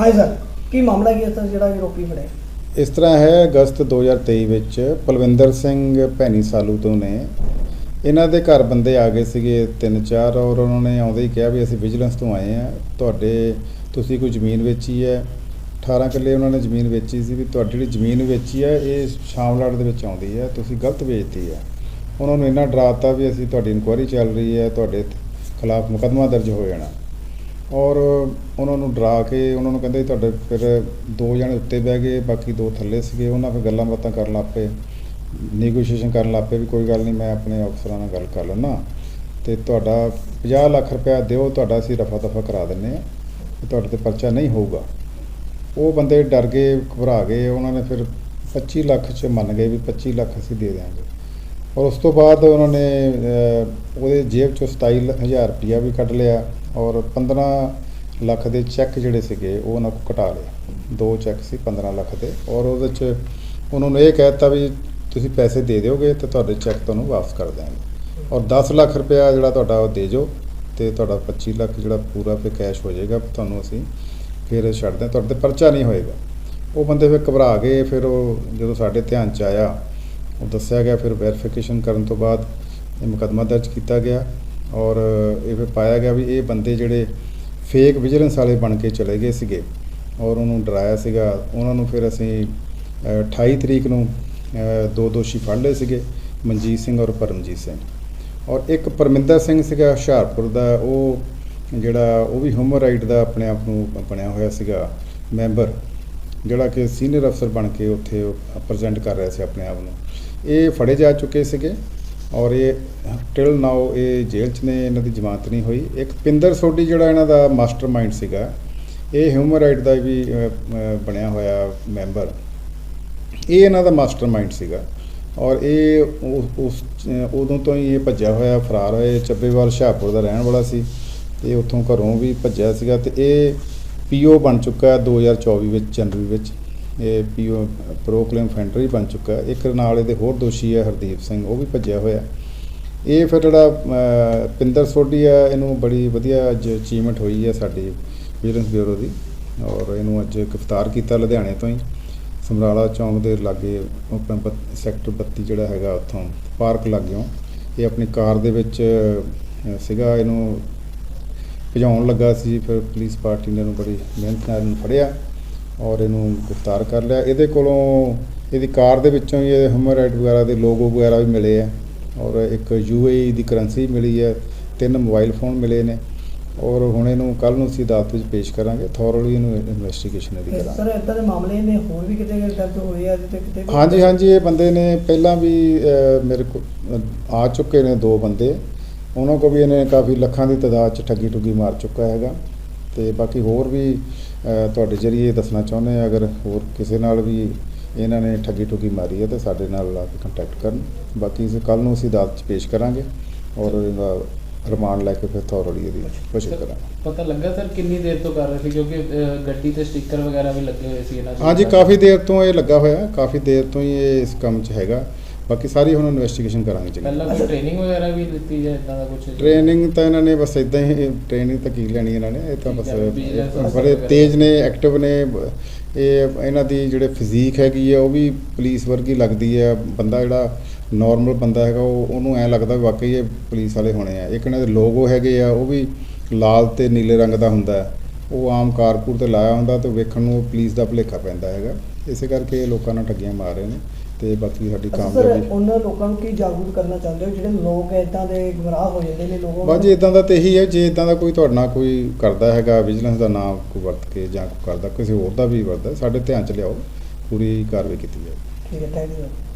ਹਾਂ ਸਰ ਕੀ ਮਾਮਲਾ ਕੀ ਹੈ ਸਰ ਜਿਹੜਾ ਆਰੋਪੀ ਫੜਿਆ? ਇਸ ਤਰ੍ਹਾਂ ਹੈ, ਅਗਸਤ 2023 ਵਿੱਚ ਪਲਵਿੰਦਰ ਸਿੰਘ ਭੈਣੀ ਸਾਲੂ ਤੋਂ ਨੇ, ਇਹਨਾਂ ਦੇ ਘਰ ਬੰਦੇ ਆ ਗਏ ਸੀਗੇ ਤਿੰਨ ਚਾਰ ਔਰ ਉਹਨਾਂ ਨੇ ਆਉਂਦੇ ਹੀ ਕਿਹਾ ਵੀ ਅਸੀਂ ਵਿਜੀਲੈਂਸ ਤੋਂ ਆਏ ਆ ਤੁਹਾਡੇ, ਤੁਸੀਂ ਕੋਈ ਜ਼ਮੀਨ ਵੇਚੀ ਹੈ? 18 ਕਿੱਲੇ ਉਹਨਾਂ ਨੇ ਜ਼ਮੀਨ ਵੇਚੀ ਸੀ ਵੀ ਤੁਹਾਡੀ ਜਿਹੜੀ ਜ਼ਮੀਨ ਵੇਚੀ ਹੈ, ਇਹ ਸ਼ਾਮਲਾੜ ਦੇ ਵਿੱਚ ਆਉਂਦੀ ਹੈ, ਤੁਸੀਂ ਗਲਤ ਵੇਚਤੀ ਹੈ। ਉਹਨਾਂ ਨੂੰ ਇੰਨਾ ਡਰਾਤਾ ਵੀ ਅਸੀਂ ਤੁਹਾਡੀ ਇਨਕੁਆਇਰੀ ਚੱਲ ਰਹੀ ਹੈ, ਤੁਹਾਡੇ ਖਿਲਾਫ ਮੁਕੱਦਮਾ ਦਰਜ ਹੋ ਜਾਣਾ। ਔਰ ਉਹਨਾਂ ਨੂੰ ਡਰਾ ਕੇ ਉਹਨਾਂ ਨੂੰ ਕਹਿੰਦੇ ਤੁਹਾਡੇ ਫਿਰ ਦੋ ਜਣੇ ਉੱਤੇ ਬਹਿ ਗਏ, ਬਾਕੀ ਦੋ ਥੱਲੇ ਸੀਗੇ, ਉਹਨਾਂ ਫਿਰ ਗੱਲਾਂ ਬਾਤਾਂ ਕਰਨ ਲੱਗ ਪਏ ਨੈਗੋਸ਼ੀਏਸ਼ਨ ਕਰਨ ਲੱਗ ਪਏ ਵੀ ਕੋਈ ਗੱਲ ਨਹੀਂ ਮੈਂ ਆਪਣੇ ਅਫਸਰਾਂ ਨਾਲ ਗੱਲ ਕਰ ਲੈਣਾ ਤੇ ਤੁਹਾਡਾ 50 ਲੱਖ ਰੁਪਇਆ ਦਿਓ, ਤੁਹਾਡਾ ਅਸੀਂ ਰਫਾ ਦਫਾ ਕਰਾ ਦਿੰਨੇ ਆ ਤੁਹਾਡੇ ਤੇ ਪਰਚਾ ਨਹੀਂ ਹੋਊਗਾ। ਉਹ ਬੰਦੇ ਡਰ ਗਏ, ਘਬਰਾ ਗਏ, ਉਹਨਾਂ ਨੇ ਫਿਰ 25 ਲੱਖ ਚ ਮੰਨ ਗਏ ਵੀ 25 ਲੱਖ ਅਸੀਂ ਦੇ ਦਿਆਂਗੇ। ਔਰ ਉਸ ਤੋਂ ਬਾਅਦ ਉਹਨਾਂ ਨੇ ਉਹਦੇ ਜੇਬ ਚੋਂ 27000 ਰੁਪਇਆ ਵੀ ਕੱਢ ਲਿਆ ਔਰ 15 ਲੱਖ ਦੇ ਚੈੱਕ ਜਿਹੜੇ ਸੀਗੇ ਉਹ ਉਹਨਾਂ ਕੋਲ ਕਟਾ ਲਏ। ਦੋ ਚੈੱਕ ਸੀ 15 ਲੱਖ ਦੇ ਔਰ ਉਹਦੇ ਚ ਉਹਨਾਂ ਨੂੰ ਇਹ ਕਹਿ ਦਿੱਤਾ ਵੀ ਤੁਸੀਂ ਪੈਸੇ ਦੇ ਦਿਓਗੇ ਤੇ ਤੁਹਾਡੇ ਚੈੱਕ ਤੁਹਾਨੂੰ ਵਾਪਸ ਕਰ ਦਿਆਂਗੇ। ਔਰ 10 ਲੱਖ ਰੁਪਇਆ ਜਿਹੜਾ ਤੁਹਾਡਾ ਉਹ ਦੇ ਜੋ ਤੇ ਤੁਹਾਡਾ 25 ਲੱਖ ਜਿਹੜਾ ਪੂਰਾ ਪੇ ਕੈਸ਼ ਹੋ ਜਾਏਗਾ, ਤੁਹਾਨੂੰ ਅਸੀਂ ਫਿਰ ਛੱਡ ਦਿਆਂ ਤੁਹਾਡੇ ਤੇ ਪਰਚਾ ਨਹੀਂ ਹੋਏਗਾ। ਉਹ ਬੰਦੇ ਫਿਰ ਘਬਰਾ ਗਏ, ਫਿਰ ਉਹ ਜਦੋਂ ਸਾਡੇ ਧਿਆਨ ਚ ਆਇਆ ਉਹ ਦੱਸਿਆ ਗਿਆ ਫਿਰ ਵੈਰੀਫਿਕੇਸ਼ਨ ਕਰਨ ਤੋਂ ਬਾਅਦ ਇਹ ਮੁਕੱਦਮਾ ਦਰਜ ਕੀਤਾ ਗਿਆ ਔਰ ਇਹ ਫਿਰ ਪਾਇਆ ਗਿਆ ਵੀ ਇਹ ਬੰਦੇ ਜਿਹੜੇ ਫੇਕ ਵਿਜੀਲੈਂਸ ਵਾਲੇ ਬਣ ਕੇ ਚਲੇ ਗਏ ਸੀਗੇ ਔਰ ਉਹਨੂੰ ਡਰਾਇਆ ਸੀਗਾ। ਉਹਨਾਂ ਨੂੰ ਫਿਰ ਅਸੀਂ ਅ, 28 ਤਰੀਕ ਨੂੰ ਦੋ ਦੋਸ਼ੀ ਫੜ ਲਏ ਸੀਗੇ ਮਨਜੀਤ ਸਿੰਘ ਔਰ ਪਰਮਜੀਤ ਸਿੰਘ। ਔਰ ਇੱਕ ਪਰਮਿੰਦਰ ਸਿੰਘ ਸੀਗਾ ਹੁਸ਼ਿਆਰਪੁਰ ਦਾ ਉਹ ਜਿਹੜਾ ਉਹ ਵੀ ਹਿਊਮਨ ਰਾਈਟ ਦਾ ਆਪਣੇ ਆਪ ਨੂੰ ਬਣਿਆ ਹੋਇਆ ਸੀਗਾ ਮੈਂਬਰ ਜਿਹੜਾ ਕਿ ਸੀਨੀਅਰ ਅਫਸਰ ਬਣ ਕੇ ਉੱਥੇ ਪ੍ਰੈਜ਼ੈਂਟ ਕਰ ਰਿਹਾ ਸੀ ਆਪਣੇ ਆਪ ਨੂੰ। ਇਹ ਫੜੇ ਜਾ ਚੁੱਕੇ ਸੀਗੇ ਔਰ ਇਹ ਟਿਲ ਨਾਓ ਇਹ ਜੇਲ੍ਹ 'ਚ ਨੇ, ਇਹਨਾਂ ਦੀ ਜ਼ਮਾਨਤ ਨਹੀਂ ਹੋਈ। ਇੱਕ ਪਿੰਦਰ ਸੋਢੀ ਜਿਹੜਾ ਇਹਨਾਂ ਦਾ ਮਾਸਟਰਮਾਈਂਡ ਸੀਗਾ, ਇਹ ਹਿਊਮਨ ਰਾਈਟ ਦਾ ਵੀ ਬਣਿਆ ਹੋਇਆ ਮੈਂਬਰ ਇਹ ਇਹਨਾਂ ਦਾ ਮਾਸਟਰਮਾਈਂਡ ਸੀਗਾ ਔਰ ਇਹ ਉਸ- ਉਦੋਂ ਤੋਂ ਹੀ ਇਹ ਭੱਜਿਆ ਹੋਇਆ, ਫਰਾਰ ਹੋਇਆ। ਚੱਬੇਵਾਲ, ਹੁਸ਼ਿਆਰਪੁਰ ਦਾ ਰਹਿਣ ਵਾਲਾ ਸੀ ਇਹ ਉੱਥੋਂ ਘਰੋਂ ਵੀ ਭੱਜਿਆ ਸੀਗਾ ਤੇ ਇਹ ਪੀਓ ਬਣ ਚੁੱਕਾ ਹੈ 2024 ਵਿੱਚ, ਜਨਵਰੀ ਵਿੱਚ। ਇਹ ਪੀਓ, ਪ੍ਰੋਕਲੇਮ ਫੈਂਟਰੀ ਬਣ ਚੁੱਕਾ ਇੱਕ ਨਾਲ ਇਹਦੇ ਹੋਰ ਦੋਸ਼ੀ ਹੈ ਹਰਦੀਪ ਸਿੰਘ, ਉਹ ਵੀ ਭੱਜਿਆ ਹੋਇਆ ਇਹ ਫਿਰ ਜਿਹੜਾ ਪਿੰਦਰ ਸੋਢੀ ਆ ਇਹਨੂੰ ਬੜੀ ਵਧੀਆ ਅੱਜ ਅਚੀਵਮੈਂਟ ਹੋਈ ਹੈ ਸਾਡੀ ਵਿਜੀਲੈਂਸ ਬਿਊਰੋ ਦੀ। ਔਰ ਇਹਨੂੰ ਅੱਜ ਗ੍ਰਿਫਤਾਰ ਕੀਤਾ ਲੁਧਿਆਣੇ ਤੋਂ ਹੀ। ਸਮਰਾਲਾ ਚੌਂਕ ਦੇ ਲਾਗੇ ਆਪਣਾ ਸੈਕਟਰ 32 ਜਿਹੜਾ ਹੈਗਾ ਉੱਥੋਂ ਪਾਰਕ ਲਾਗਿਓ। ਇਹ ਆਪਣੀ ਕਾਰ ਦੇ ਵਿੱਚ ਸੀਗਾ। ਇਹਨੂੰ ਭਜਾਉਣ ਲੱਗਾ ਸੀ ਫਿਰ ਪੁਲਿਸ ਪਾਰਟੀ ਨੇ ਇਹਨੂੰ ਬੜੀ ਮਿਹਨਤ ਨਾਲ ਇਹਨੂੰ ਫੜਿਆ ਔਰ ਇਹਨੂੰ ਗ੍ਰਿਫਤਾਰ ਕਰ ਲਿਆ। ਇਹਦੇ ਕੋਲੋਂ ਇਹਦੀ ਕਾਰ ਦੇ ਵਿੱਚੋਂ ਹੀ ਇਹ ਹਿਊਮਨ ਰਾਈਟ ਵਗੈਰਾ ਦੇ ਲੋਗੋ ਵਗੈਰਾ ਵੀ ਮਿਲੇ ਆ ਔਰ ਇੱਕ ਯੂਏਈ ਦੀ ਕਰੰਸੀ ਮਿਲੀ ਹੈ ਤਿੰਨ ਮੋਬਾਈਲ ਫੋਨ ਮਿਲੇ ਨੇ ਔਰ ਹੁਣ ਇਹਨੂੰ ਕੱਲ ਨੂੰ ਅਸੀਂ ਅਦਾਲਤ ਵਿੱਚ ਪੇਸ਼ ਕਰਾਂਗੇ ਥੋਰਲੀ ਇਹਨੂੰ ਇਨਵੈਸਟੀਗੇਸ਼ਨ ਇਹਦੀ ਸਰ ਕਰਾਂਗੇ। ਇਦਾਂ ਦੇ ਮਾਮਲੇ ਨੇ ਹੋਰ ਵੀ ਕਿਤੇ ਦਰਜ ਹੋਏ ਆ ਜਿੱਤੇ ਕਿਤੇ ਹਾਂਜੀ ਹਾਂਜੀ ਇਹ ਬੰਦੇ ਨੇ ਪਹਿਲਾਂ ਵੀ ਮੇਰੇ ਕੋਲ ਆ ਚੁੱਕੇ ਨੇ ਦੋ ਬੰਦੇ। ਉਹਨਾਂ ਕੋ ਵੀ ਇਹਨੇ ਕਾਫੀ ਲੱਖਾਂ ਦੀ ਤਾਦਾਦ ਚ ਠੱਗੀ ਠੁੱਗੀ ਮਾਰ ਚੁੱਕਾ ਹੈਗਾ। ਤੇ ਬਾਕੀ ਹੋਰ ਵੀ ਤੁਹਾਡੇ ਜਰੀਏ ਦੱਸਣਾ ਚਾਹੁੰਦੇ ਆ ਅਗਰ ਹੋਰ ਕਿਸੇ ਨਾਲ ਵੀ ਇਹਨਾਂ ਨੇ ਠੱਗੀ ਠੁੱਗੀ ਮਾਰੀ ਹੈ ਤੇ ਸਾਡੇ ਨਾਲ ਲਾ ਕੇ ਕੰਟੈਕਟ ਕਰਨ। ਬਾਕੀ ਇਸ ਕੱਲ ਨੂੰ ਅਸੀਂ ਅਦਾਲਤ ਚ ਪੇਸ਼ ਕਰਾਂਗੇ ਔਰ ਇਹਦਾ ਰਿਮਾਂਡ ਲੈ ਕੇ ਫਿਰ ਥੋਰਲੀ ਇਹਦੀ ਕੋਸ਼ਿਸ਼ ਕਰਾਂਗੇ। ਪਤਾ ਲੱਗਾ ਸਰ ਕਿੰਨੀ ਦੇਰ ਤੋਂ ਕਰ ਰਹੇ ਸੀ? ਕਿਉਂਕਿ ਗੱਡੀ ਤੇ ਸਟicker ਵਗੈਰਾ ਵੀ ਲੱਗੇ ਹੋਏ ਸੀ ਇਹਨਾਂ ਦੇ। ਹਾਂਜੀ ਕਾਫੀ ਦੇਰ ਤੋਂ ਇਹ ਲੱਗਾ ਹੋਇਆ। ਕਾਫੀ ਦੇਰ ਤੋਂ ਹੀ ਇਹ ਇਸ ਕੰਮ 'ਚ ਹੈਗਾ। ਬਾਕੀ ਸਾਰੀ ਹੁਣ ਇਨਵੈਸਟੀਗੇਸ਼ਨ ਕਰਾਂਗੇ ਚੰਗੀ ਪਹਿਲਾਂ ਕੋਈ ਟ੍ਰੇਨਿੰਗ ਵਗੈਰਾ ਵੀ ਦਿੱਤੀ ਜਾਂ ਇਦਾਂ ਦਾ ਕੁਝ ਟ੍ਰੇਨਿੰਗ ਤਾਂ ਇਹਨਾਂ ਨੇ ਬਸ ਇਦਾਂ ਹੀ ਟ੍ਰੇਨਿੰਗ ਤਾਂ ਕੀ ਲੈਣੀ ਇਹਨਾਂ ਨੇ ਇਹ ਤਾਂ ਬਸ ਬੜੇ। ਤੇਜ਼ ਨੇ ਐਕਟਿਵ ਨੇ ਇਹ ਇਹਨਾਂ ਦੀ ਜਿਹੜੇ ਫਿਜ਼ੀਕ ਹੈਗੀ ਹੈ ਉਹ ਵੀ ਪੁਲਿਸ ਵਰਗੀ ਲੱਗਦੀ ਹੈ ਬੰਦਾ ਜਿਹੜਾ ਨਾਰਮਲ ਬੰਦਾ ਹੈਗਾ ਉਹ ਉਹਨੂੰ ਐ ਲੱਗਦਾ ਵਾਕਈ ਇਹ ਪੁਲਿਸ ਵਾਲੇ ਹੋਣੇ ਆ। ਇੱਕ ਇਹਨਾਂ ਦੇ ਲੋਗੋ ਹੈਗੇ ਆ ਉਹ ਵੀ ਲਾਲ ਤੇ ਨੀਲੇ ਰੰਗ ਦਾ ਹੁੰਦਾ। ਉਹ ਆਮ ਕਾਰਕੂਰ ਤੇ ਲਾਇਆ ਹੁੰਦਾ ਤੇ ਵੇਖਣ ਨੂੰ ਪੁਲਿਸ ਦਾ ਭੁਲੇਖਾ ਪੈਂਦਾ ਹੈਗਾ। ਇਸੇ ਕਰਕੇ ਇਹ ਲੋਕਾਂ ਨਾਲ ਠੱਗੀਆਂ ਮਾਰ ਰਹੇ ਨੇ। ਤੇ ਬਾਕੀ ਸਾਡੀ ਕਾਮਯਾਬੀ ਉਹਨਾਂ ਲੋਕਾਂ ਨੂੰ ਕੀ ਜਾਗਰੂਕ ਕਰਨਾ ਚਾਹੁੰਦੇ ਹੋ? ਜਿਹੜੇ ਲੋਕ ਇਦਾਂ ਦੇ ਗੁੰਮਰਾਹ ਹੋ ਜਾਂਦੇ ਨੇ ਲੋਕਾਂ ਬਾਜੀ ਇਦਾਂ ਦਾ ਤੇ ਇਹੀ ਹੈ ਜੇ ਇਦਾਂ ਦਾ ਕੋਈ ਤੁਹਾਡੇ ਨਾਲ ਕੋਈ ਕਰਦਾ ਹੈਗਾ ਵਿਜੀਲੈਂਸ ਦਾ ਨਾਮ ਕੋਈ ਵਰਤ ਕੇ ਜਾਂ ਕੋਈ ਕਰਦਾ ਕਿਸੇ ਹੋਰ ਦਾ ਵੀ ਵਰਤਦਾ ਸਾਡੇ ਧਿਆਨ ਚ ਲਿਆਓ ਪੂਰੀ ਕਾਰਵਾਈ ਕੀਤੀ ਜਾਏ ਠੀਕ ਹੈ ਥੈਂਕ ਯੂ